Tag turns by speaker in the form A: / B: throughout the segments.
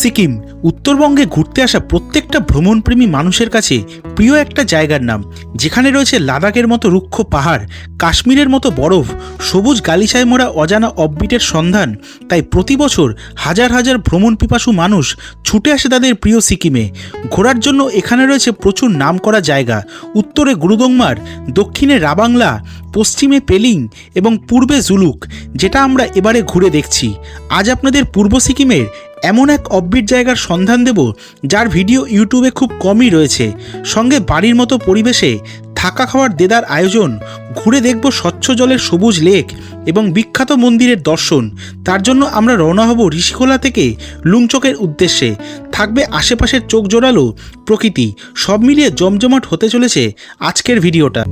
A: সিকিম, উত্তরবঙ্গে ঘুরতে আসা প্রত্যেকটা ভ্রমণপ্রেমী মানুষের কাছে প্রিয় একটা জায়গার নাম। যেখানে রয়েছে লাদাখের মতো রুক্ষ পাহাড়, কাশ্মীরের মতো বরফ, সবুজ গালিচায় মোড়া অজানা অববিটের সন্ধান। তাই প্রতি বছর হাজার হাজার ভ্রমণ পিপাসু মানুষ ছুটে আসে তাদের প্রিয় সিকিমে। ঘোরার জন্য এখানে রয়েছে প্রচুর নামকরা জায়গা। উত্তরে গুরুদংমার, দক্ষিণে রাবাংলা, পশ্চিমে পেলিং এবং পূর্বে জুলুক, যেটা আমরা এবারে ঘুরে দেখছি। আজ আপনাদের পূর্ব সিকিমের এমন এক অববিট জায়গার সন্ধান দেব যার ভিডিও ইউটিউবে খুব কমই রয়েছে। সঙ্গে বাড়ির মতো পরিবেশে থাকা খাওয়ার দেদার আয়োজন, ঘুরে দেখব স্বচ্ছ জলের সবুজ লেক এবং বিখ্যাত মন্দিরের দর্শন। তার জন্য আমরা রওনা হব ঋষিখোলা থেকে লুংচকের উদ্দেশ্যে। থাকবে আশেপাশের চোখ জোড়ালো প্রকৃতি। সব মিলিয়ে জমজমাট হতে চলেছে আজকের ভিডিওটা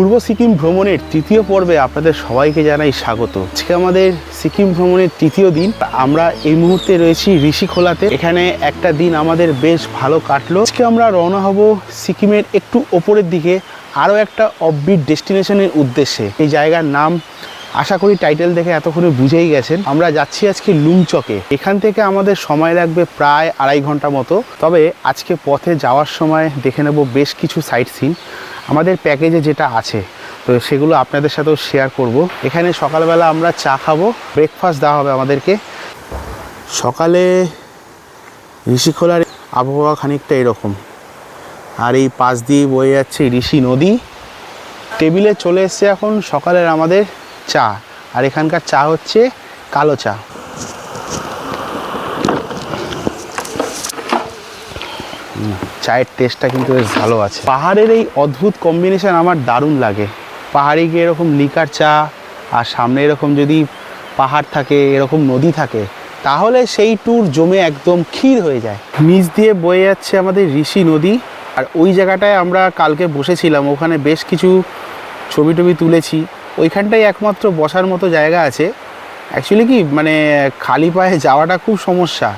B: পূর্ব সিকিম ভ্রমণের তৃতীয় পর্বে আপনাদের সবাইকে জানাই স্বাগত। আজকে আমাদের সিকিম ভ্রমণের তৃতীয় দিন। আমরা এই মুহূর্তে রয়েছি ঋষিখোলাতে। এখানে একটা দিন আমাদের বেশ ভালো কাটলো। আজকে আমরা রওনা হব সিকিমের একটু ওপরের দিকে, আরও একটা অববিট ডেস্টিনেশনের উদ্দেশ্যে। এই জায়গার নাম আশা করি টাইটেল দেখে এতক্ষণে বুঝেই গেছেন। আমরা যাচ্ছি আজকে লুমচকে। এখান থেকে আমাদের সময় লাগবে প্রায় আড়াই ঘণ্টা মতো। তবে আজকে পথে যাওয়ার সময় দেখে নেব বেশ কিছু সাইট সিন আমাদের প্যাকেজে যেটা আছে, তো সেগুলো আপনাদের সাথেও শেয়ার করব। এখানে সকালবেলা আমরা চা খাব ব্রেকফাস্ট দেওয়া হবে আমাদেরকে। সকালে ঋষিখোলার আবহাওয়া খানিকটা এরকম। আর এই পাশ দিয়ে বয়ে যাচ্ছে ঋষি নদী। টেবিলে চলে এসছে এখন সকালের আমাদের চা। আর এখানকার চা হচ্ছে কালো চা। চায়ের টেস্টটা কিন্তু বেশ ভালো আছে। পাহাড়ের এই অদ্ভুত কম্বিনেশন আমার দারুণ লাগে। পাহাড়ে গিয়ে এরকম লিকার চা আর সামনে এরকম যদি পাহাড় থাকে, এরকম নদী থাকে, তাহলে সেই ট্যুর জমে একদম ক্ষীর হয়ে যায়। নিচ দিয়ে বয়ে যাচ্ছে আমাদের ঋষি নদী। আর ওই জায়গাটায় আমরা কালকে বসেছিলাম। ওখানে বেশ কিছু ছবি টবি তুলেছি। ওইখানটায় একমাত্র বসার মতো জায়গা আছে। অ্যাকচুয়ালি কি মানে খালি পায়ে যাওয়াটা খুব সমস্যা।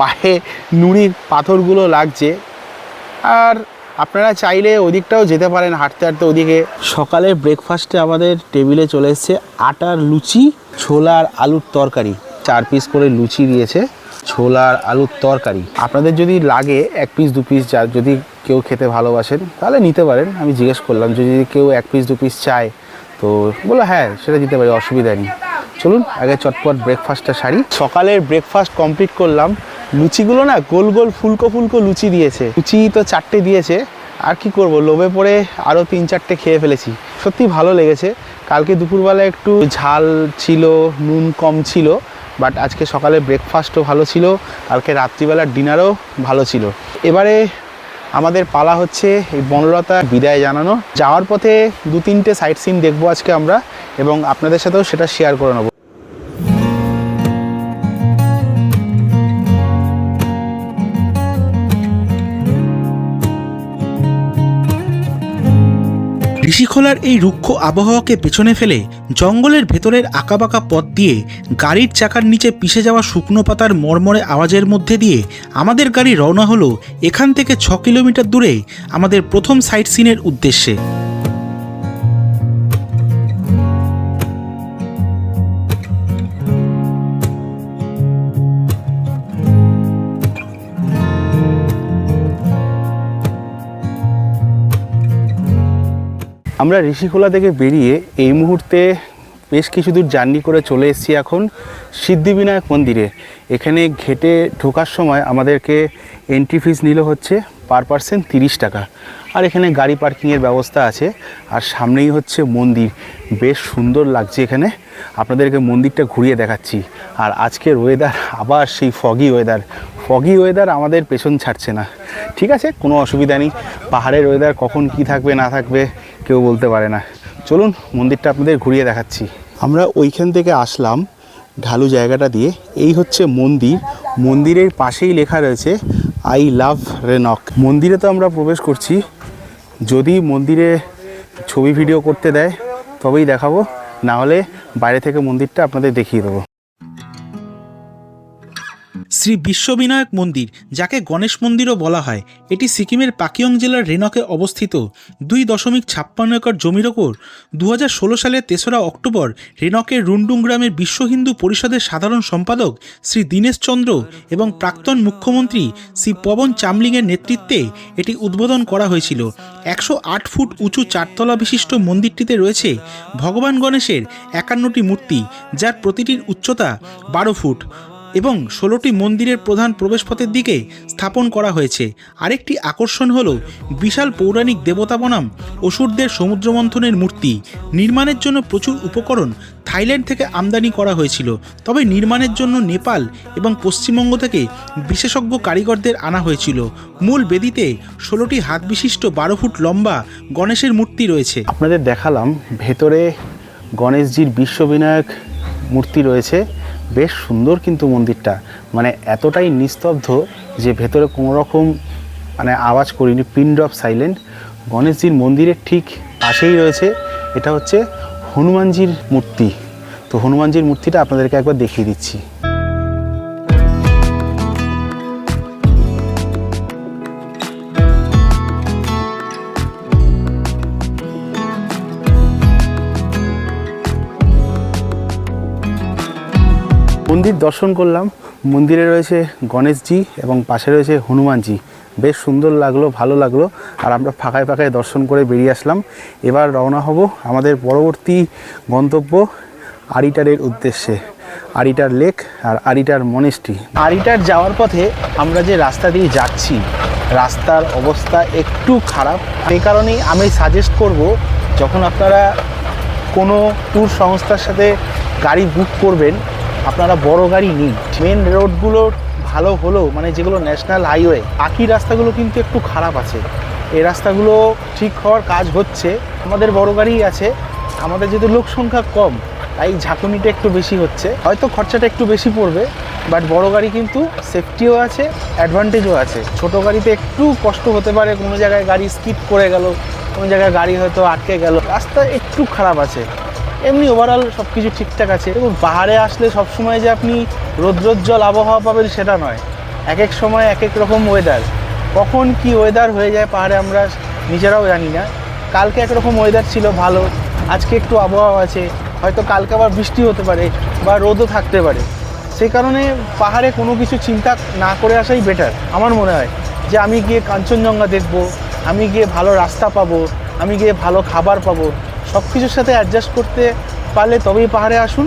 B: পায়ে নুড়ির পাথরগুলো লাগছে। আর আপনারা চাইলে ওদিকটাও যেতে পারেন হাঁটতে হাঁটতে ওদিকে। সকালের ব্রেকফাস্টে আমাদের টেবিলে চলে এসছে আটার লুচি ছোলার আলুর তরকারি। চার পিস করে লুচি দিয়েছে ছোলার আলুর তরকারি। আপনাদের যদি লাগে এক পিস দু পিস যা যদি কেউ খেতে ভালোবাসেন তাহলে নিতে পারেন। আমি জিজ্ঞেস করলাম যদি কেউ এক পিস দু পিস চায় তো বলো হ্যাঁ সেটা দিতে পারি, অসুবিধা নেই। চলুন, আগে চটপট ব্রেকফাস্টটা সারি। সকালের ব্রেকফাস্ট কমপ্লিট করলাম। লুচিগুলো না গোল গোল ফুলকো ফুলকো লুচি দিয়েছে। লুচি তো চারটে দিয়েছে। আর কি করব, লোভে পড়ে আরও তিন চারটে খেয়ে ফেলেছি। সত্যি ভালো লেগেছে। কালকে দুপুরবেলা একটু ঝাল ছিল, নুন কম ছিল বাট আজকে সকালে ব্রেকফাস্টও ভালো ছিল। কালকে রাত্রিবেলার ডিনারও ভালো ছিল। এবারে আমাদের পালা হচ্ছে এই বনলতা বিদায় জানানো। যাওয়ার পথে দু তিনটে সাইট সিন দেখব আজকে আমরা এবং আপনাদের সাথেও সেটা শেয়ার করে নেব।
A: ঋষিখোলার এই রুক্ষ আবহাওয়াকে পেছনে ফেলে জঙ্গলের ভেতরের আঁকাবাঁকা পথ দিয়ে গাড়ির চাকার নিচে পিষে যাওয়া শুকনো পাতার মরমরে আওয়াজের মধ্যে দিয়ে আমাদের গাড়ি রওনা হলো এখান থেকে ছ কিলোমিটার দূরে আমাদের প্রথম সাইট সিনের উদ্দেশ্যে।
B: আমরা ঋষিখোলা থেকে বেরিয়ে এই মুহূর্তে বেশ কিছু দূর জার্নি করে চলে এসেছি এখন সিদ্ধিবিনায়ক মন্দিরে। এখানে ঘেটে ঢোকার সময় আমাদেরকে এন্ট্রি ফিস নিল হচ্ছে পার পার্সন তিরিশ টাকা। আর এখানে গাড়ি পার্কিংয়ের ব্যবস্থা আছে। আর সামনেই হচ্ছে মন্দির। বেশ সুন্দর লাগছে এখানে। আপনাদেরকে মন্দিরটা ঘুরিয়ে দেখাচ্ছি। আর আজকের ওয়েদার আবার সেই ফগি ওয়েদার ফগি ওয়েদার আমাদের পেছন ছাড়ছে না। ঠিক আছে? কোনো অসুবিধা নেই। পাহাড়ের ওয়েদার কখন কি থাকবে, না থাকবে, কেউ বলতে পারে না। চলুন, মন্দিরটা আপনাদের ঘুরিয়ে দেখাচ্ছি। আমরা ওইখান থেকে আসলাম ঢালু জায়গাটা দিয়ে। এই হচ্ছে মন্দির। মন্দিরের পাশেই লেখা রয়েছে আই লাভ রেনক মন্দিরে তো আমরা প্রবেশ করছি। যদি মন্দিরে ছবি ভিডিও করতে দেয়, তবেই দেখাবো। না হলে বাইরে থেকে মন্দিরটা আপনাদের দেখিয়ে দেবো।
A: শ্রী বিশ্ববিনায়ক মন্দির, যাকে গণেশ মন্দিরও বলা হয়, এটি সিকিমের পাকিয়ং জেলার রেনকে অবস্থিত। দুই দশমিক ছাপ্পান্ন একর জমির ওপর দু হাজার ষোলো সালের তেসরা অক্টোবর রেনকের রুন্ডুং গ্রামের বিশ্ব হিন্দু পরিষদের সাধারণ সম্পাদক শ্রী দীনেশ চন্দ্র এবং প্রাক্তন মুখ্যমন্ত্রী শ্রী পবন চামলিংয়ের নেতৃত্বে এটি উদ্বোধন করা হয়েছিল। একশো আট ফুট উঁচু চারতলা বিশিষ্ট মন্দিরটিতে রয়েছে ভগবান গণেশের একান্নটি মূর্তি, যার প্রতিটির উচ্চতা বারো ফুট। এবং ষোলোটি মন্দিরের প্রধান প্রবেশপথের দিকে স্থাপন করা হয়েছে। আরেকটি আকর্ষণ হল বিশাল পৌরাণিক দেবতা বনাম অসুরদের সমুদ্রমন্থনের মূর্তি। নির্মাণের জন্য প্রচুর উপকরণ থাইল্যান্ড থেকে আমদানি করা হয়েছিল। তবে নির্মাণের জন্য নেপাল এবং পশ্চিমবঙ্গ থেকে বিশেষজ্ঞ কারিগরদের আনা হয়েছিল। মূল বেদিতে ষোলোটি হাত বিশিষ্ট বারো ফুট লম্বা গণেশের মূর্তি রয়েছে।
B: আপনাদের দেখালাম ভেতরে গণেশজির বিশ্ববিনায়ক মূর্তি রয়েছে। বেশ সুন্দর কিন্তু মন্দিরটা। মানে এতটাই নিস্তব্ধ যে ভেতরে কোনো রকম মানে আওয়াজ করিনি পিন অফ সাইলেন্ট। গণেশজির মন্দিরের ঠিক পাশেই রয়েছে, এটা হচ্ছে হনুমানজির মূর্তি। তো হনুমানজির মূর্তিটা আপনাদেরকে একবার দেখিয়ে দিচ্ছি। মন্দির দর্শন করলাম। মন্দিরে রয়েছে গণেশজি এবং পাশে রয়েছে হনুমানজি। বেশ সুন্দর লাগল, ভালো লাগল। আর আমরা ফাঁকায় ফাঁকায় দর্শন করে বেরিয়ে আসলাম। এবার রওনা হব আমাদের পরবর্তী গন্তব্য আরিটারের উদ্দেশ্যে। আরিটার লেক আর আরিটার মনেস্ট্রি। আরিটার যাওয়ার পথে আমরা যে রাস্তা দিয়ে যাচ্ছি, রাস্তার অবস্থা একটু খারাপ। সেই কারণেই আমি সাজেস্ট করব, যখন আপনারা কোনো ট্যুর সংস্থার সাথে গাড়ি বুক করবেন আপনারা বড় গাড়ি নিন মেন রোডগুলো ভালো হলেও মানে যেগুলো ন্যাশনাল হাইওয়ে বাকি রাস্তাগুলো কিন্তু একটু খারাপ আছে। এই রাস্তাগুলো ঠিক হওয়ার কাজ হচ্ছে। আমাদের বড় গাড়ি আছে। আমাদের যেহেতু লোক সংখ্যা কম, তাই ঝাঁকুনিটা একটু বেশি হচ্ছে। হয়তো খরচাটা একটু বেশি পড়বে বাট বড় গাড়ি কিন্তু সেফটিও আছে অ্যাডভান্টেজও আছে। ছোট গাড়িতে একটু কষ্ট হতে পারে, কোনো জায়গায় গাড়ি স্কিপ করে গেল, কোনো জায়গায় গাড়ি হয়তো আটকে গেল। রাস্তা একটু খারাপ আছে। এমনি ওভারঅল সব কিছু ঠিকঠাক আছে। এবং পাহাড়ে আসলে সবসময় যে আপনি রৌদ্রোজ্জ্বল আবহাওয়া পাবেন সেটা নয়। এক এক সময় এক এক রকম ওয়েদার কখন কি ওয়েদার হয়ে যায় পাহাড়ে আমরা নিজেরাও জানি না। কালকে একরকম ওয়েদার ছিল ভালো, আজকে একটু আবহাওয়া আছে, হয়তো কালকে আবার বৃষ্টি হতে পারে বা রোদও থাকতে পারে। সেই কারণে পাহাড়ে কোনো কিছু চিন্তা না করে আসাই বেটার আমার মনে হয়। যে আমি গিয়ে কাঞ্চনজঙ্ঘা দেখব, আমি গিয়ে ভালো রাস্তা পাবো, আমি গিয়ে ভালো খাবার পাবো সব কিছুর সাথে অ্যাডজাস্ট করতে পারলে তবেই পাহাড়ে আসুন।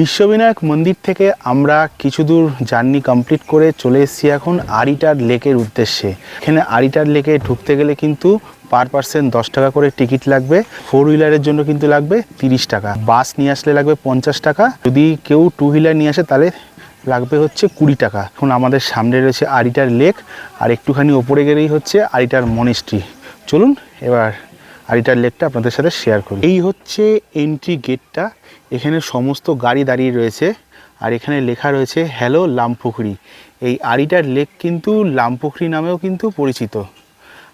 B: বিশ্ববিনায়ক মন্দির থেকে আমরা কিছু দূর জার্নি কমপ্লিট করে চলে এসেছি এখন আরিটার লেকের উদ্দেশ্যে। এখানে আরিটার লেকে ঢুকতে গেলে কিন্তু পার পার্সেন্ট দশ টাকা করে টিকিট লাগবে। ফোর হুইলারের জন্য কিন্তু লাগবে তিরিশ টাকা। বাস নিয়ে আসলে লাগবে পঞ্চাশ টাকা। যদি কেউ টু হুইলার নিয়ে আসে তাহলে লাগবে হচ্ছে কুড়ি টাকা। এখন আমাদের সামনে রয়েছে আরিটার লেক, আর একটুখানি ওপরে গেলেই হচ্ছে আরিটার মনিস্ট্রি চলুন এবার আরিটার লেকটা আপনাদের সাথে শেয়ার করি। এই হচ্ছে এন্ট্রি গেটটা এখানে সমস্ত গাড়ি দাঁড়িয়ে রয়েছে। আর এখানে লেখা রয়েছে হ্যালো লামপুখরি। এই আরিটার লেক কিন্তু লামপুখরি নামেও কিন্তু পরিচিত।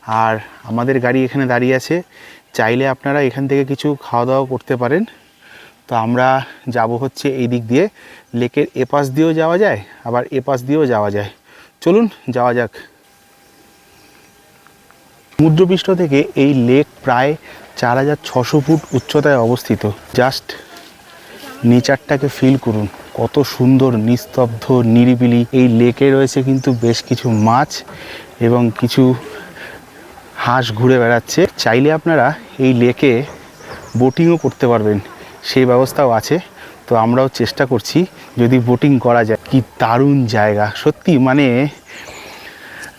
B: আর আমাদের গাড়ি এখানে দাঁড়িয়ে আছে। চাইলে আপনারা এখান থেকে কিছু খাওয়া দাওয়া করতে পারেন। তো আমরা যাব হচ্ছে এই দিক দিয়ে। লেকের এপাশ দিয়েও যাওয়া যায়, আবার এপাশ দিয়েও যাওয়া যায়। চলুন, যাওয়া যাক। সমুদ্রপৃষ্ঠ থেকে এই লেক প্রায় চার হাজার ছশো ফুট উচ্চতায় অবস্থিত। জাস্ট নেচারটাকে ফিল করুন। কত সুন্দর, নিস্তব্ধ, নিরিবিলি। এই লেকে রয়েছে কিন্তু বেশ কিছু মাছ এবং কিছু হাঁস ঘুরে বেড়াচ্ছে। চাইলে আপনারা এই লেকে বোটিংও করতে পারবেন। সেই ব্যবস্থাও আছে। তো আমরাও চেষ্টা করছি যদি বোটিং করা যায়। কি দারুণ জায়গা। সত্যি মানে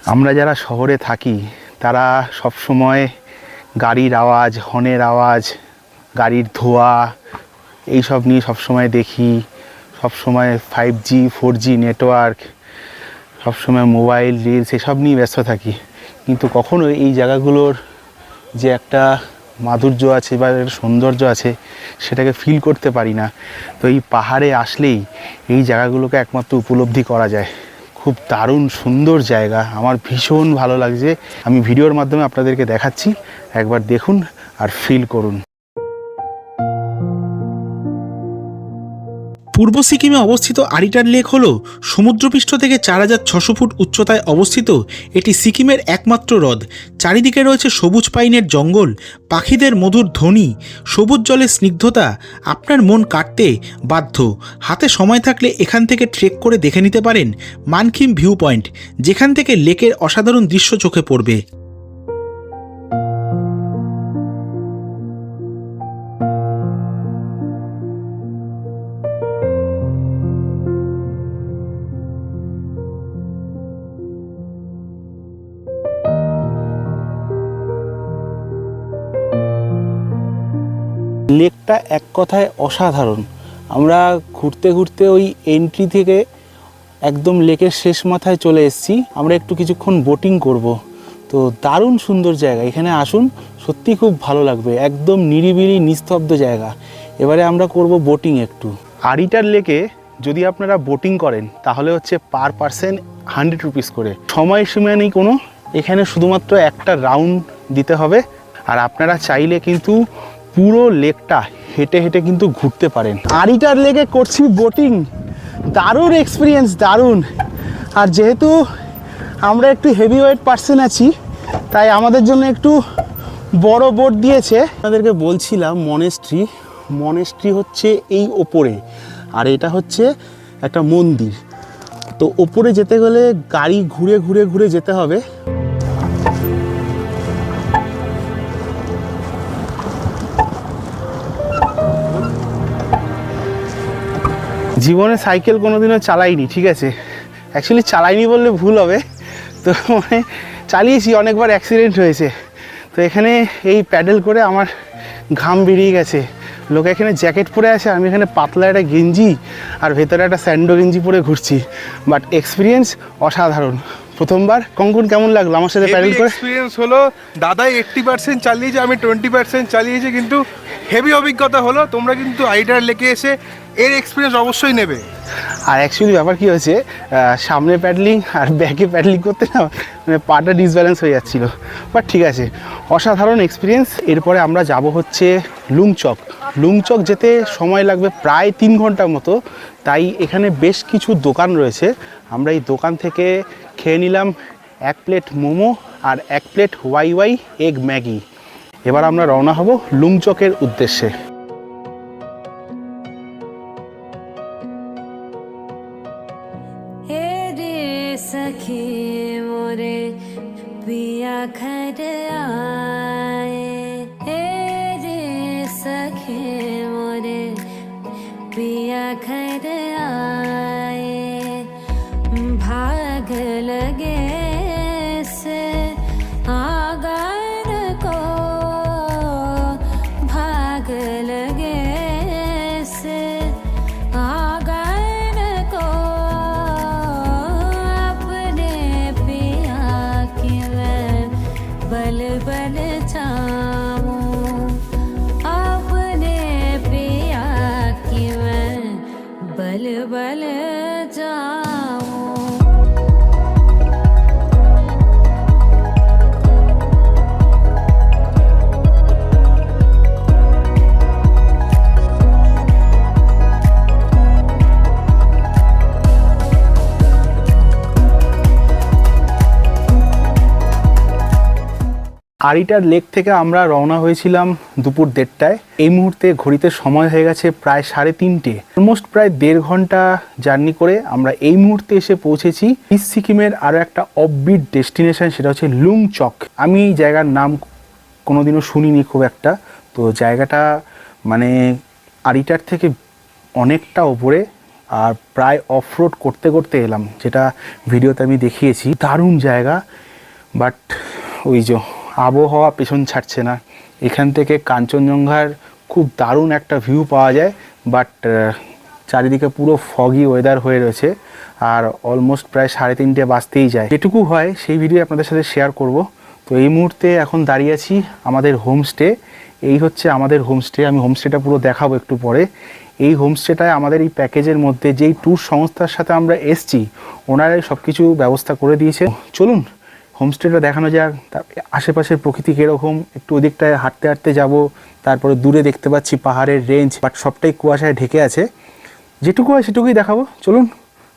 B: আমরা যারা শহরে থাকি, তারা সব সময় গাড়ির আওয়াজ, হর্নের আওয়াজ, গাড়ির ধোয়া এই সব নিয়ে সবসময় দেখি। সবসময় five G four G network সবসময় মোবাইল রিলস এসব নিয়ে ব্যস্ত থাকি। কিন্তু কখনোই এই জায়গাগুলোর যে একটা মাধুর্য আছে বা সৌন্দর্য আছে, সেটাকে ফিল করতে পারি না। তো এই পাহাড়ে আসলেই এই জায়গাগুলোকে একমাত্র উপলব্ধি করা যায়। খুব দারুণ সুন্দর জায়গা। আমার ভীষণ ভালো লাগছে। আমি ভিডিওর মাধ্যমে আপনাদেরকে দেখাচ্ছি। একবার দেখুন আর ফিল করুন।
A: পূর্ব সিকিমে অবস্থিত আরিটার লেক হল সমুদ্রপৃষ্ঠ থেকে চার হাজার ছশো ফুট উচ্চতায় অবস্থিত এটি সিকিমের একমাত্র হ্রদ। চারিদিকে রয়েছে সবুজ পাইনের জঙ্গল, পাখিদের মধুর ধ্বনি, সবুজ জলের স্নিগ্ধতা, আপনার মন কাটতে বাধ্য। হাতে সময় থাকলে এখান থেকে ট্রেক করে দেখে নিতে পারেন মানকিম ভিউ পয়েন্ট যেখান থেকে লেকের অসাধারণ দৃশ্য চোখে পড়বে।
B: লেকটা এক কথায় অসাধারণ। আমরা ঘুরতে ঘুরতে ওই এন্ট্রি থেকে একদম লেকের শেষ মাথায় চলে এসেছি। আমরা একটু কিছুক্ষণ বোটিং করব। তো দারুণ সুন্দর জায়গা। এখানে আসুন সত্যি খুব ভালো লাগবে। একদম নিরিবিলি, নিস্তব্ধ জায়গা। এবারে আমরা করব বোটিং একটু। আরিটার লেকে যদি আপনারা বোটিং করেন, তাহলে হচ্ছে পার পার্সেন হান্ড্রেড রুপিস করে। সময় সীমা নেই কোনো। এখানে শুধুমাত্র একটা রাউন্ড দিতে হবে। আর আপনারা চাইলে কিন্তু পুরো লেকটা হেঁটে হেঁটে কিন্তু ঘুরতে পারেন। আরিটার লেকে করছি বোটিং দারুণ এক্সপিরিয়েন্স দারুণ। আর যেহেতু আমরা একটু হেভি ওয়েট পার্সন আছি, তাই আমাদের জন্য একটু বড় বোট দিয়েছে। আপনাদেরকে বলছিলাম মনেস্ট্রি মনেস্ট্রি হচ্ছে এই ওপরে। আর এটা হচ্ছে একটা মন্দির। তো ওপরে যেতে গেলে গাড়ি ঘুরে ঘুরে ঘুরে যেতে হবে। জীবনে সাইকেল কোনোদিনও চালাইনি, ঠিক আছে? অ্যাকচুয়ালি চালাইনি বললে ভুল হবে। তো মানে চালিয়েছি, অনেকবার অ্যাক্সিডেন্ট হয়েছে। তো এখানে এই প্যাডেল করে আমার ঘাম বেরিয়ে গেছে। লোক এখানে জ্যাকেট পরে আছে, আমি এখানে পাতলা একটা গেঞ্জি আর ভেতরে একটা স্যান্ডো গেঞ্জি পরে ঘুরছি। বাট এক্সপিরিয়েন্স অসাধারণ। প্রথমবার। কঙ্কন কেমন লাগল আমার সাথে প্যাডেল করে?
C: এক্সপিরিয়েন্স হলো। দাদাই এইট্টি পার্সেন্ট চালিয়েছে আমি টোয়েন্টি পার্সেন্ট চালিয়েছি কিন্তু হেভি অভিজ্ঞতা হলো তোমরা কিন্তু আইডার লেকে এসে এর এক্সপিরিয়েন্স অবশ্যই নেবে।
B: আর অ্যাকচুয়ালি ব্যাপার কী হয়েছে সামনে প্যাডলিং আর ব্যাকে প্যাডলিং করতে না মানে পাটা ডিসব্যালেন্স হয়ে যাচ্ছিল। বাট ঠিক আছে অসাধারণ এক্সপিরিয়েন্স এরপরে আমরা যাব হচ্ছে লুংচক। লুংচক যেতে সময় লাগবে প্রায় তিন ঘণ্টার মতো তাই এখানে বেশ কিছু দোকান রয়েছে। আমরা এই দোকান থেকে খেয়ে নিলাম এক প্লেট মোমো আর এক plate Wai Wai egg Maggi. এবার আমরা রওনা হব লুংচকের উদ্দেশ্যে।
D: সখী, মোরে পিয়া খর
B: আরিটার লেক থেকে আমরা রওনা হয়েছিলাম দুপুর দেড়টায়। এই মুহূর্তে ঘড়িতে সময় হয়ে গেছে প্রায় সাড়ে তিনটে। অলমোস্ট প্রায় দেড় ঘণ্টা জার্নি করে আমরা এই মুহূর্তে এসে পৌঁছেছি ইস্ট সিকিমের আরও একটা অফবিট ডেস্টিনেশন সেটা হচ্ছে লুংচক। আমি এই জায়গার নাম কোনোদিনও শুনিনি খুব একটা। তো জায়গাটা মানে আরিটার থেকে অনেকটা ওপরে আর প্রায় অফ রোড করতে করতে এলাম, যেটা ভিডিওতে আমি দেখিয়েছি। দারুণ জায়গা বাট ওই যে আবহাওয়া পেছন ছাড়ছে না। এখান থেকে কাঞ্চনজঙ্ঘার খুব দারুণ একটা ভিউ পাওয়া যায় বাট চারিদিকে পুরো ফগি ওয়েদার হয়ে রয়েছে, আর অলমোস্ট প্রায় সাড়ে তিনটে বাজতেই যায়। যেটুকু হয়, সেই ভিডিও আপনাদের সাথে শেয়ার করব। তো এই মুহূর্তে এখন দাঁড়িয়ে আছি আমাদের হোমস্টে এই হচ্ছে আমাদের হোমস্টে আমি হোমস্টেটা পুরো দেখাবো একটু পরে। এই হোমস্টেটায় আমাদের এই প্যাকেজের মধ্যে যেই ট্যুর সংস্থার সাথে আমরা এসছি, ওনারাই সব কিছু ব্যবস্থা করে দিয়েছে। চলুন হোমস্টেটা দেখানো যাক। তার আশেপাশের প্রকৃতি কীরকম? একটু ওদিকটায় হাঁটতে হাঁটতে যাব, তারপরে দূরে দেখতে পাচ্ছি পাহাড়ের রেঞ্জ বাট সবটাই কুয়াশায় ঢেকে আছে। যেটুকু হয় সেটুকুই দেখাবো। চলুন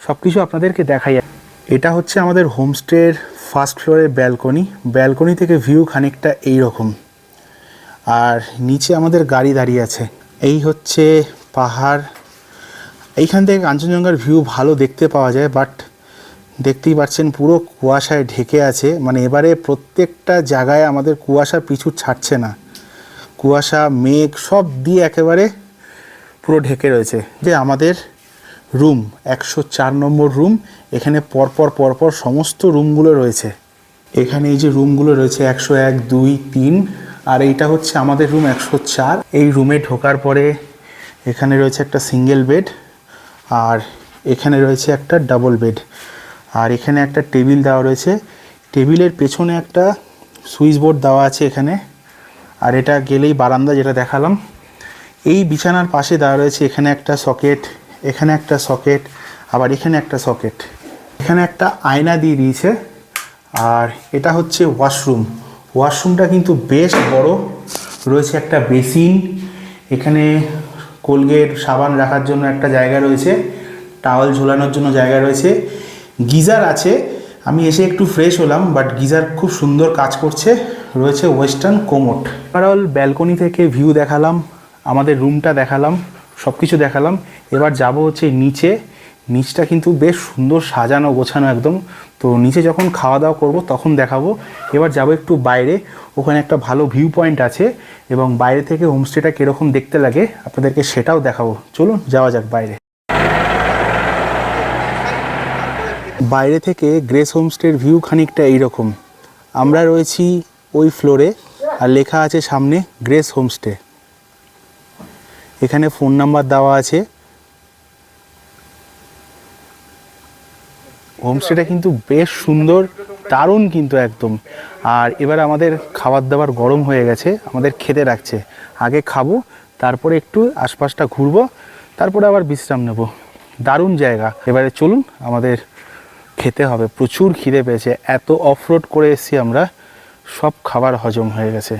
B: সব কিছু আপনাদেরকে দেখাই। এটা হচ্ছে আমাদের হোমস্টের ফার্স্ট ফ্লোরের ব্যালকনি ব্যালকনি থেকে ভিউ খানিকটা এই রকম আর নিচে আমাদের গাড়ি দাঁড়িয়ে আছে। এই হচ্ছে পাহাড়। এইখান থেকে কাঞ্চনজঙ্ঘার ভিউ ভালো দেখতে পাওয়া যায় বাট দেখতেই পাচ্ছেন পুরো কুয়াশায় ঢেকে আছে। মানে এবারে প্রত্যেকটা জায়গায় আমাদের কুয়াশা পিছু ছাড়ছে না। কুয়াশা, মেঘ সব দিয়ে একেবারে পুরো ঢেকে রয়েছে। যে আমাদের রুম, একশো চার নম্বর রুম, এখানে পরপর পরপর সমস্ত রুমগুলো রয়েছে। এখানে এই যে রুমগুলো রয়েছে, একশো এক, দুই, তিন, আর এইটা হচ্ছে আমাদের রুম একশো চার। এই রুমে ঢোকার পরে এখানে রয়েছে একটা সিঙ্গেল বেড, আর এখানে রয়েছে একটা ডাবল বেড। আর এখানে একটা টেবিল দেওয়া রয়েছে। টেবিলের পেছনে একটা সুইচ বোর্ড দেওয়া আছে এখানে। আর এটা গেলেই বারান্দা যেটা দেখালাম। এই বিছানার পাশে দেওয়া রয়েছে এখানে একটা সকেট, এখানে একটা সকেট, আবার এখানে একটা সকেট। এখানে একটা আয়না দিয়ে দিয়েছে। আর এটা হচ্ছে ওয়াশরুম। ওয়াশরুমটা কিন্তু বেশ বড়। রয়েছে একটা বেসিন। এখানে কোলগেট, সাবান রাখার জন্য একটা জায়গা রয়েছে। টাওয়াল ঝোলানোর জন্য জায়গা রয়েছে। গিজার আছে। আমি এসে একটু ফ্রেশ হলাম বাট গিজার খুব সুন্দর কাজ করছে। রয়েছে ওয়েস্টার্ন কোমোট ওভারঅল ব্যালকনি থেকে ভিউ দেখালাম, আমাদের রুমটা দেখালাম সব কিছু দেখালাম। এবার যাব হচ্ছে নিচে। নিচটা কিন্তু বেশ সুন্দর সাজানো, গোছানো একদম। তো নিচে যখন খাওয়া দাওয়া করব, তখন দেখাবো। এবার যাব একটু বাইরে। ওখানে একটা ভালো ভিউ পয়েন্ট আছে এবং বাইরে থেকে হোমস্টেটা কীরকম দেখতে লাগে, আপনাদেরকে সেটাও দেখাবো। চলুন, যাওয়া যাক বাইরে। বাইরে থেকে গ্রেস হোমস্টের ভিউ খানিকটা এইরকম। আমরা রয়েছি ওই ফ্লোরে আর লেখা আছে সামনে গ্রেস হোমস্টে এখানে ফোন নাম্বার দেওয়া আছে। হোমস্টেটা কিন্তু বেশ সুন্দর, দারুণ কিন্তু একদম। আর এবার আমাদের খাবার দাবার গরম হয়ে গেছে, আমাদের খেতে রাখছে আগে খাব, তারপরে একটু আশপাশটা ঘুরবো, তারপরে আবার বিশ্রাম নেব। দারুণ জায়গা। এবারে চলুন আমাদের খেতে হবে। প্রচুর খিদে পেয়েছে। এত অফরোড করে এসেছি আমরা, সব খাবার হজম হয়ে গেছে।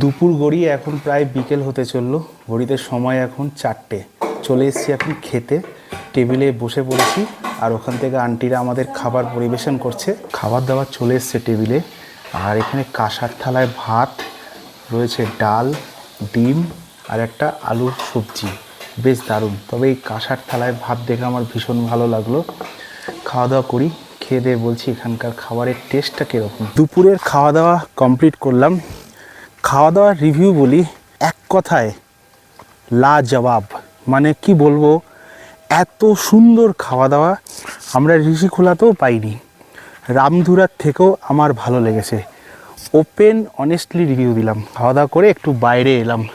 B: দুপুর গড়িয়ে এখন প্রায় বিকেল হতে চলল। ঘড়িতে সময় এখন চারটে। চলে এসেছি এখন খেতে। টেবিলে বসে পড়েছি। আর ওখান থেকে আন্টিরা আমাদের খাবার পরিবেশন করছে। খাবার দাবার চলে এসছে টেবিলে। আর এখানে কাঁসার থালায় ভাত, রয়েছে ডাল, ডিম আর একটা আলুর সবজি। বেশ দারুণ। তবে এই কাঁসার থালায় ভাত দেখে আমার ভীষণ ভালো লাগল। খাওয়া দাওয়া করি, খেয়ে দিয়ে বলছি এখানকার খাবারের টেস্টটা কীরকম। দুপুরের খাওয়া দাওয়া কমপ্লিট করলাম। খাওয়া দাওয়ার রিভিউ বলি, এক কথায় লা জবাব মানে কি বলব এত সুন্দর খাওয়া দাওয়া আমরা ঋষিখোলাতেও পাইনি। রামধুরার থেকেও আমার ভালো লেগেছে। ওপেন অনেস্টলি রিভিউ দিলাম। খাওয়া দাওয়া করে একটু বাইরে এলাম।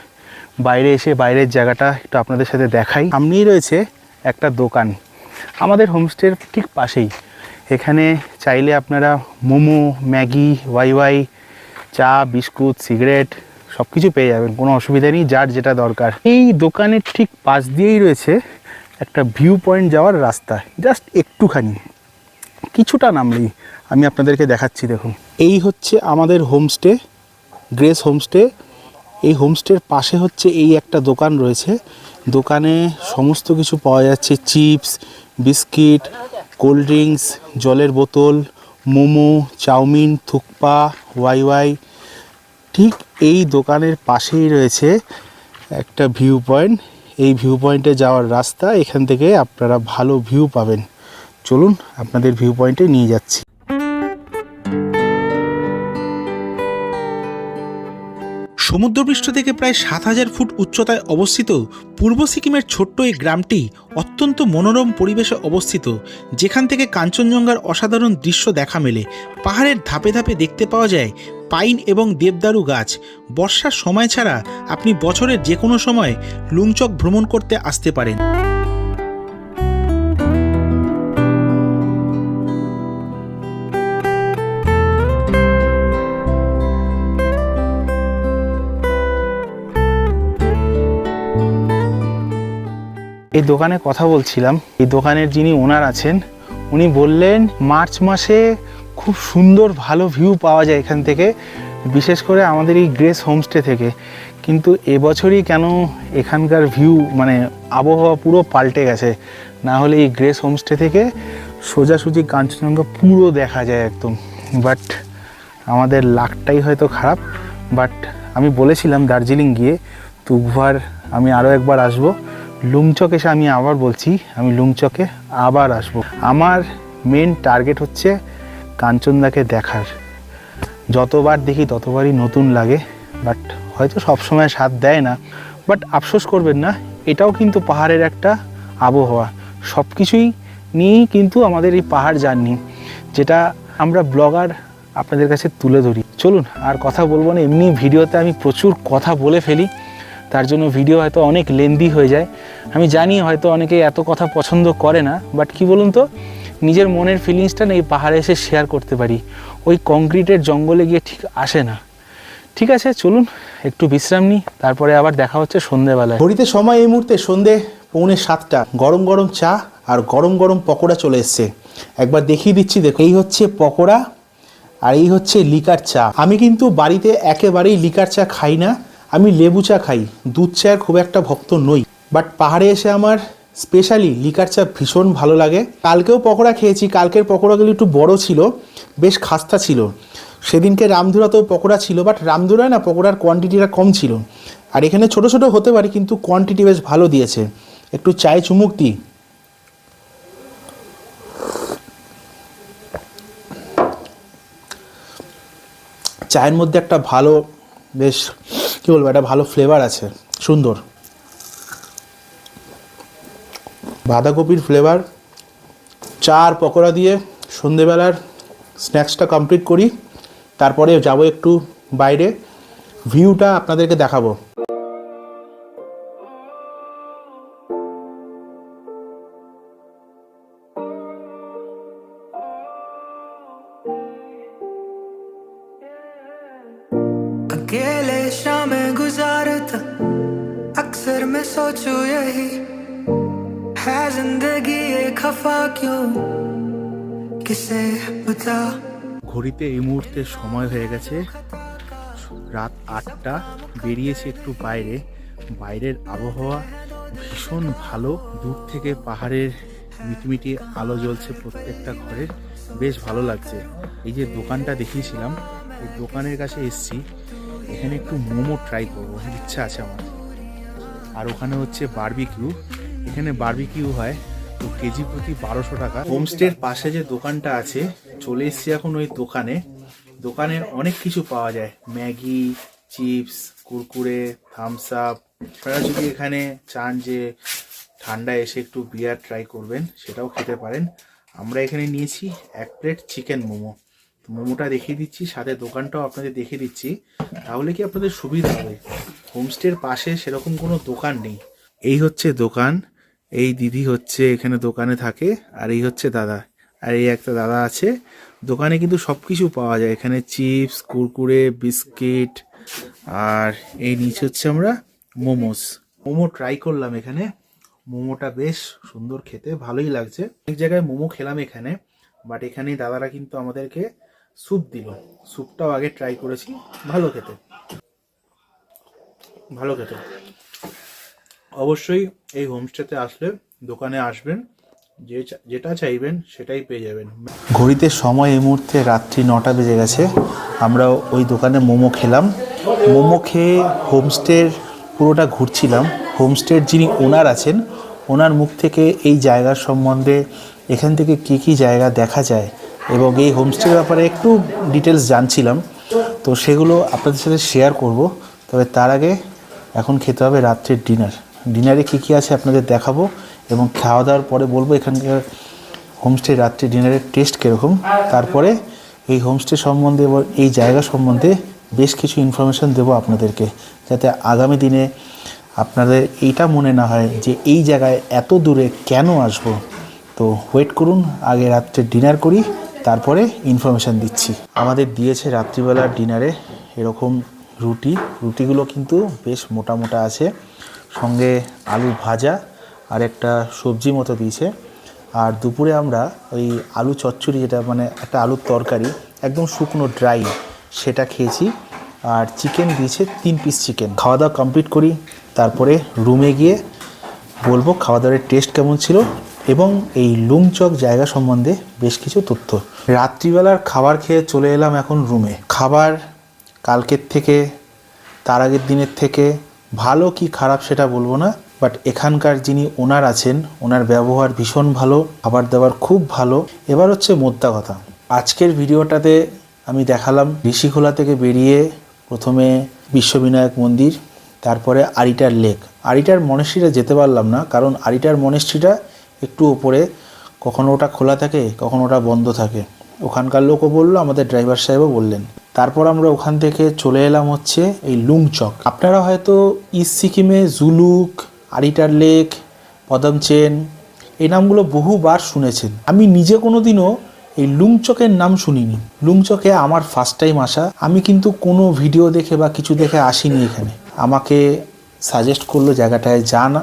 B: বাইরে এসে বাইরের জায়গাটা একটু আপনাদের সাথে দেখাই। সামনেই রয়েছে একটা দোকান। আমাদের হোমস্টের ঠিক পাশেই। এখানে চাইলে আপনারা মোমো, ম্যাগি ওয়াই ওয়াই চা, বিস্কুট, সিগারেট সব কিছু পেয়ে যাবেন। কোনো অসুবিধা নেই, যার যেটা দরকার। এই দোকানের ঠিক পাশ দিয়েই রয়েছে একটা ভিউ পয়েন্ট যাওয়ার রাস্তা জাস্ট একটুখানি। কিছুটা নামলেই আমি আপনাদেরকে দেখাচ্ছি, দেখুন। এই হচ্ছে আমাদের হোমস্টে গ্রেস হোমস্টে এই হোমস্টের পাশে হচ্ছে এই একটা দোকান রয়েছে। দোকানে সমস্ত কিছু পাওয়া যাচ্ছে চিপস বিস্কিট কোল্ড ড্রিঙ্কস জলের বোতল, মোমো, চাউমিন, থুকপা, ওয়াই ওয়াই। ঠিক এই দোকানের পাশেই রয়েছে একটা ভিউ পয়েন্ট এই ভিউ পয়েন্টে যাওয়ার রাস্তা, এখান থেকে আপনারা ভালো ভিউ পাবেন। চলুন আপনাদের ভিউ পয়েন্টে নিয়ে যাচ্ছি।
A: সমুদ্রপৃষ্ঠ থেকে প্রায় সাত হাজার ফুট উচ্চতায় অবস্থিত পূর্ব সিকিমের ছোট্ট এই গ্রামটি অত্যন্ত মনোরম পরিবেশে অবস্থিত, যেখান থেকে কাঞ্চনজঙ্ঘার অসাধারণ দৃশ্য দেখা মেলে। পাহাড়ের ধাপে ধাপে দেখতে পাওয়া যায় পাইন এবং দেবদারু গাছ। বর্ষার সময় ছাড়া আপনি বছরের যে কোনো সময় লুংচক ভ্রমণ করতে আসতে পারেন।
B: এই দোকানে কথা বলছিলাম। এই দোকানের যিনি ওনার আছেন, উনি বললেন, মার্চ মাসে খুব সুন্দর ভালো ভিউ পাওয়া যায় এখান থেকে, বিশেষ করে আমাদের এই গ্রেস হোমস্টে থেকে। কিন্তু এবছরই কেন এখানকার ভিউ মানে আবহাওয়া পুরো পাল্টে গেছে? না হলে এই গ্রেস হোমস্টে থেকে সোজাসুজি কাঞ্চনজঙ্ঘা পুরো দেখা যায় একদম। বাট আমাদের লাকটাই হয়তো খারাপ। বাট আমি বলেছিলাম দার্জিলিং গিয়ে তুকভার আমি আরও একবার আসব। লুংচক এসে আমি আবার বলছি, আমি লুংচকে আবার আসব। আমার মেন টার্গেট হচ্ছে কাঞ্চনদাকে দেখার। যতবার দেখি ততবারই নতুন লাগে বাট হয়তো সবসময় স্বাদ দেয় না। বাট আফসোস করবেন না, এটাও কিন্তু পাহাড়ের একটা আবহাওয়া। সব কিছুই নিয়েই কিন্তু আমাদের এই পাহাড় জার্নি, যেটা আমরা ব্লগার আপনাদের কাছে তুলে ধরি। চলুন, আর কথা বলব না, এমনি ভিডিওতে আমি প্রচুর কথা বলে ফেলি। তার জন্য ভিডিও হয়তো অনেক লেন্দি হয়ে যায়। আমি জানি হয়তো অনেকে এত কথা পছন্দ করে না বাট কি বলুন তো? নিজের মনের ফিলিংসটা না এই পাহাড়ে এসে শেয়ার করতে পারি। ওই কংক্রিটের জঙ্গলে গিয়ে ঠিক আসে না। ঠিক আছে, চলুন, একটু বিশ্রাম নিই, তারপরে আবার দেখা হচ্ছে সন্ধেবেলায়।
A: ঘড়িতে সময় এই মুহূর্তে সন্ধে পৌনে সাতটা। গরম গরম চা আর গরম গরম পকোড়া চলে এসছে। একবার দেখিয়ে দিচ্ছি, দেখো, এই হচ্ছে পকোড়া আর এই হচ্ছে লিকার চা। আমি কিন্তু বাড়িতে একেবারেই লিকার চা খাই না। আমি লেবু চা খাই, দুধ চায়ের খুব একটা ভক্ত নই। বাট পাহাড়ে এসে আমার স্পেশালি লিকার চা ভীষণ ভালো লাগে। কালকেও পকোড়া খেয়েছি, কালকের পকোড়াগুলো একটু বড় ছিল, বেশ খাস্তা ছিল। সেদিনকে রামধুরাতেও পকোড়া ছিল বাট রামধুরায় না পকোড়ার কোয়ান্টিটিটা কম ছিল। আর এখানে ছোট ছোট হতে পারে, কিন্তু কোয়ান্টিটি বেশ ভালো দিয়েছে। একটু চায়ে চুমুক দিই। চায়ের মধ্যে একটা ভালো, বেশ কী বলব, একটা ভালো ফ্লেভার আছে, সুন্দর। বাঁধাকপির ফ্লেভার চার পকোড়া দিয়ে সন্ধেবেলার স্ন্যাক্সটা কমপ্লিট করি, তারপরে যাব একটু বাইরে। ভিউটা আপনাদেরকে দেখাবো।
E: सोचू यही है जिंदगी ये खफा क्यों किसे बता
B: ঘড়িতে এই মুহূর্তে সময় হয়ে গেছে রাত আটটা বেরিয়েছি একটু বাইরে বাইরের আবহাওয়া ভীষণ ভালো দূর থেকে পাহাড়ের মিটমিটি আলো জ্বলছে প্রত্যেকটা ঘরে বেশ ভালো লাগছে এই যে দোকানটা দেখিয়েছিলাম এই দোকানের কাছে এসছি এখানে একটু মোমো ট্রাই করবো ইচ্ছা আছে আমার আর ওখানে হচ্ছে বারবিকিউ এখানে বারবিকিউ হয়, তো কেজি প্রতি বারোশো টাকা। হোমস্টের পাশে যে দোকানটা আছে, চলে এসছি এখন ওই দোকানে। দোকানে অনেক কিছু পাওয়া যায়। Maggi, chips, Kurkure Thums Up আপনারা যদি এখানে চান যে ঠান্ডা এসে একটু বিয়ার ট্রাই করবেন, সেটাও খেতে পারেন। আমরা এখানে নিয়েছি এক প্লেট চিকেন মোমো। মোমোটা দেখিয়ে দিচ্ছি, সাথে দোকানটাও আপনাদের দেখিয়ে দিচ্ছি। তাহলে কি আপনাদের সুবিধা হবে? হোমস্টের পাশে সেরকম কোনো দোকান নেই। এই হচ্ছে দোকান, এই দিদি হচ্ছে এখানে দোকানে থাকে, আর এই হচ্ছে দাদা, আর এই একটা দাদা আছে। দোকানে কিন্তু সব কিছু পাওয়া যায়, এখানে চিপস, কুরকুরে, বিস্কিট, আর এই নিচে হচ্ছে আমরা মোমোস। মোমো ট্রাই করলাম এখানে। মোমোটা বেশ সুন্দর খেতে, ভালোই লাগছে। এক জায়গায় মোমো খেলাম এখানে বাট এখানে দাদারা কিন্তু আমাদেরকে স্যুপ দিল। স্যুপটাও আগে ট্রাই করেছি। ভালো খেতে। ভালো খেতে। অবশ্যই এই হোমস্টেতে আসলে দোকানে আসবেন। যে যেটা চাইবেন সেটাই পেয়ে যাবেন। ঘড়িতে সময় এই মুহূর্তে রাত্রি নটা বেজে গেছে। আমরা ওই দোকানে মোমো খেলাম। মোমো খেয়ে হোমস্টের পুরোটা ঘুরছিলাম। হোমস্টের যিনি ওনার আছেন, ওনার মুখ থেকে এই জায়গার সম্বন্ধে এখান থেকে কী কী জায়গা দেখা যায় এবং এই হোমস্টের ব্যাপারে একটু ডিটেলস জানছিলাম। তো সেগুলো আপনাদের সাথে শেয়ার করব। তবে তার আগে এখন খেতে হবে রাত্রের ডিনার ডিনারে কী কী আছে আপনাদের দেখাবো এবং খাওয়া দাওয়ার পরে বলব এখানকার হোমস্টে রাত্রি ডিনারের টেস্ট কীরকম। তারপরে এই হোমস্টে সম্বন্ধে এবং এই জায়গা সম্বন্ধে বেশ কিছু ইনফরমেশন দেবো আপনাদেরকে, যাতে আগামী দিনে আপনাদের এইটা মনে না হয় যে এই জায়গায় এত দূরে কেন আসব। তো ওয়েট করুন, আগে রাত্রে ডিনার করি তারপরে ইনফরমেশান দিচ্ছি। আমাদের দিয়েছে রাত্রিবেলার ডিনারে এরকম রুটি। রুটিগুলো কিন্তু বেশ মোটা মোটা আছে। সঙ্গে আলু ভাজা আর একটা সবজি মতো দিয়েছে। আর দুপুরে আমরা ওই আলু চচ্চড়ি যেটা মানে একটা আলুর তরকারি, একদম শুকনো ড্রাই সেটা খেয়েছি। আর চিকেন দিয়েছে তিন পিস চিকেন খাওয়া দাওয়া কমপ্লিট করি, তারপরে রুমে গিয়ে বলব খাওয়া দাওয়ার টেস্ট কেমন ছিল এবং এই লুমচক জায়গা সম্বন্ধে বেশ কিছু তথ্য। রাত্রিবেলার খাবার খেয়ে চলে এলাম এখন রুমে। খাবার কালকের থেকে, তার আগের দিনের থেকে, ভালো কি খারাপ সেটা বলব না বাট এখানকার যিনি ওনার আছেন, ওনার ব্যবহার ভীষণ ভালো, খাবার দাবার খুব ভালো। এবার হচ্ছে মোদ্দা কথা। আজকের ভিডিওটাতে আমি দেখালাম ঋষিখোলা থেকে বেরিয়ে প্রথমে বিশ্ববিনায়ক মন্দির, তারপরে আরিটার লেক। আরিটার মনেস্ট্রিটা যেতে পারলাম না, কারণ আরিটার মনেস্ট্রিটা একটু ওপরে। কখনো ওটা খোলা থাকে, কখনো ওটা বন্ধ থাকে। ওখানকার লোকও বলল, আমাদের ড্রাইভার সাহেবও বললেন। তারপর আমরা ওখান থেকে চলে এলাম হচ্ছে এই লুংচক। আপনারা হয়তো ইস্ট সিকিমে জুলুক আরিটার লেক পদম চেন এই নামগুলো বহুবার শুনেছেন। আমি নিজে কোনোদিনও এই লুংচকের নাম শুনিনি। লুংচকে আমার ফার্স্ট টাইম আসা। আমি কিন্তু কোনো ভিডিও দেখে বা কিছু দেখে আসিনি এখানে। আমাকে সাজেস্ট করল জায়গাটায় যান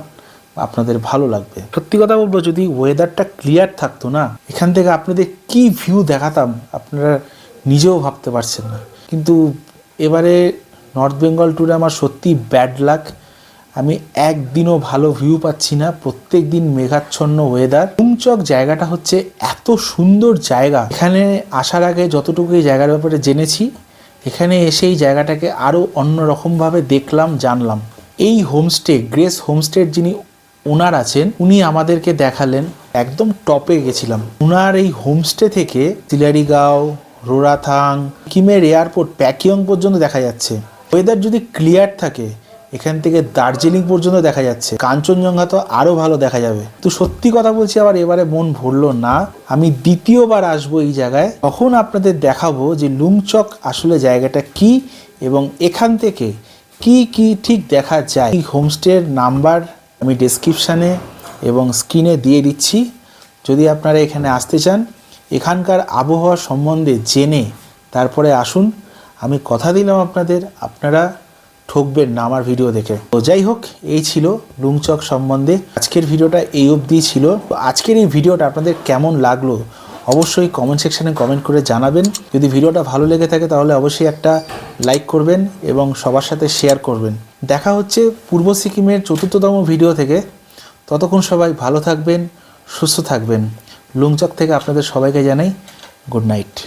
B: আপনাদের ভালো লাগবে। সত্যি কথা বলব, যদি ওয়েদারটা ক্লিয়ার থাকতো না, এখান থেকে আপনাদের কি ভিউ দেখাতাম, আপনারা নিজেও ভাবতে পারছেন না। কিন্তু এবারে নর্থ বেঙ্গল ট্যুরে আমার সত্যি ব্যাড লাক আমি একদিনও ভালো ভিউ পাচ্ছি না, প্রত্যেক দিন মেঘাচ্ছন্ন ওয়েদার টুমচক জায়গাটা হচ্ছে এত সুন্দর জায়গা। এখানে আসার আগে যতটুকু এই জায়গার ব্যাপারে জেনেছি, এখানে এসে এই জায়গাটাকে আরও অন্যরকমভাবে দেখলাম, জানলাম। এই হোমস্টে গ্রেস হোমস্টের যিনি ওনার আছেন, উনি আমাদেরকে দেখালেন। একদম টপে গেছিলাম। ওনার এই হোমস্টে থেকে তিলারিগাঁও রোরাথাং কিমের এয়ারপোর্ট, প্যাকিয়ং পর্যন্ত দেখা যাচ্ছে। ওয়েদার যদি ক্লিয়ার থাকে, এখান থেকে দার্জিলিং পর্যন্ত দেখা যাচ্ছে। কাঞ্চনজঙ্ঘা তো আরও ভালো দেখা যাবে। তো সত্যি কথা বলছি, আবার এবারে মন ভরল না। আমি দ্বিতীয়বার আসব এই জায়গায়। তখন আপনাদের দেখাবো যে লুমচক আসলে জায়গাটা কি এবং এখান থেকে কি কি ঠিক দেখা যায়। এই হোমস্টের নাম্বার আমি ডেসক্রিপশানে এবং স্ক্রিনে দিয়ে দিচ্ছি। যদি আপনারা এখানে আসতে চান, এখানকার আবহাওয়া সম্বন্ধে জেনে তারপরে আসুন। আমি কথা দিলাম আপনাদের, আপনারা ঠকবেন না আমার ভিডিও দেখে। তো যাই হোক, এই ছিল লুংচক সম্বন্ধে। আজকের ভিডিওটা এই অবধি ছিল। তো আজকের এই ভিডিওটা আপনাদের কেমন লাগল অবশ্যই কমেন্ট সেকশানে কমেন্ট করে জানাবেন। যদি ভিডিওটা ভালো লেগে থাকে তাহলে অবশ্যই একটা লাইক করবেন এবং সবার সাথে শেয়ার করবেন। দেখা হচ্ছে পূর্ব সিকিমের চতুর্থতম ভিডিও থেকে। ততক্ষণ সবাই ভালো থাকবেন, সুস্থ থাকবেন। লুংচক থেকে আপনাদের সবাইকে জানাই, গুড নাইট।